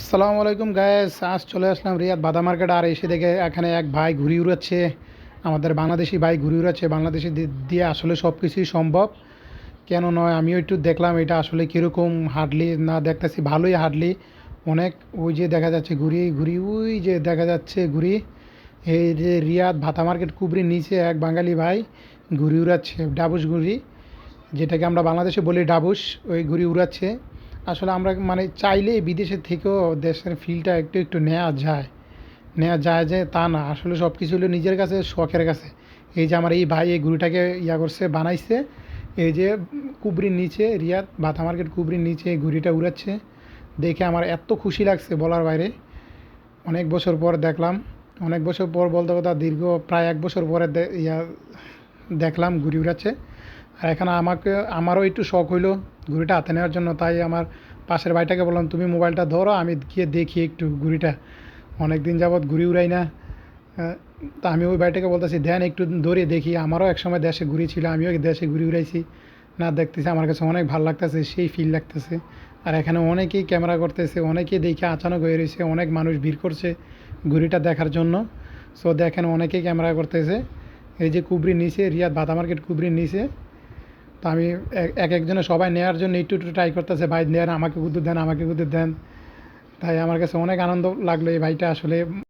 আসসালামু আলাইকুম গায়েস আজ চলে আসলাম রিয়াদ বাদা মার্কেট, আর এসে দেখে এখানে এক ভাই ঘুরি উড়াচ্ছে। আমাদের বাংলাদেশি ভাই ঘুরি উড়াচ্ছে, বাংলাদেশি দিয়ে আসলে সব কিছুই সম্ভব। কেন নয়, আমিও একটু দেখলাম এটা আসলে কীরকম হাডলি না দেখতেছি, ভালোই হাডলি অনেক ওই যে দেখা যাচ্ছে ঘুরি ঘুরি, ওই যে দেখা যাচ্ছে ঘুরি। এই যে রিয়াদ ভাতা মার্কেট কুবরির নিচে এক বাঙালি ভাই ঘুরি উড়াচ্ছে, ডাবুস ঘুরি। যেটাকে আমরা বাংলাদেশে বলি ডাবুস, ওই ঘুরি উড়াচ্ছে। আসলে আমরা মানে চাইলে বিদেশের থেকেও দেশের ফিলটা একটু একটু নেওয়া যায়। নেওয়া যায় যে তা না, আসলে সব কিছু হলো নিজের কাছে, শখের কাছে। এই যে আমার এই ভাই এই ঘুড়িটাকে ইয়া করছে, বানাইছে, এই যে কুবরির নিচে, রিয়াদ বাতা মার্কেট কুবরির নিচে এই ঘুড়িটা উড়াচ্ছে। দেখে আমার এত খুশি লাগছে বলার বাইরে। অনেক বছর পর দেখলাম, অনেক বছর পর বলতে কথা, দীর্ঘ প্রায় এক বছর পরে ইয়া দেখলাম, ঘুড়ি উড়াচ্ছে। আর এখানে আমাকে, আমারও একটু শখ হইল ঘুড়িটা হাতে নেওয়ার জন্য, তাই আমার পাশের ভাইটাকে বললাম, তুমি মোবাইলটা ধরো, আমি গিয়ে দেখি একটু ঘুড়িটা। অনেক দিন যাবৎ ঘুড়ি উড়াই না। তা আমি ওই ভাইটাকে বলতেছি দেন একটু ধরে দেখি। আমারও একসময় দেশে ঘুরি ছিল, আমিও দেশে ঘুরি উড়াইছি? না, দেখতেছি আমার কাছে অনেক ভালো লাগতেছে, সেই ফিল লাগতেছে। আর এখানে অনেকেই ক্যামেরা করতেছে, অনেকেই দেখে আচানক হয়ে রয়েছে, অনেক মানুষ ভিড় করছে ঘুড়িটা দেখার জন্য। সো দেখেন, অনেকেই ক্যামেরা করতেছে। এই যে কুবরির নিচে, রিয়াদ বাতা মার্কেট কুবরির নিচে তো আমি এক- এক একজনে সবাই নেওয়ার জন্য একটু একটু ট্রাই করতেছে, ভাই দেন আমাকে কুদুর দেন, আমাকে কুদুর দেন। তাই আমার কাছে অনেক আনন্দ লাগল এই ভাইটা আসলে।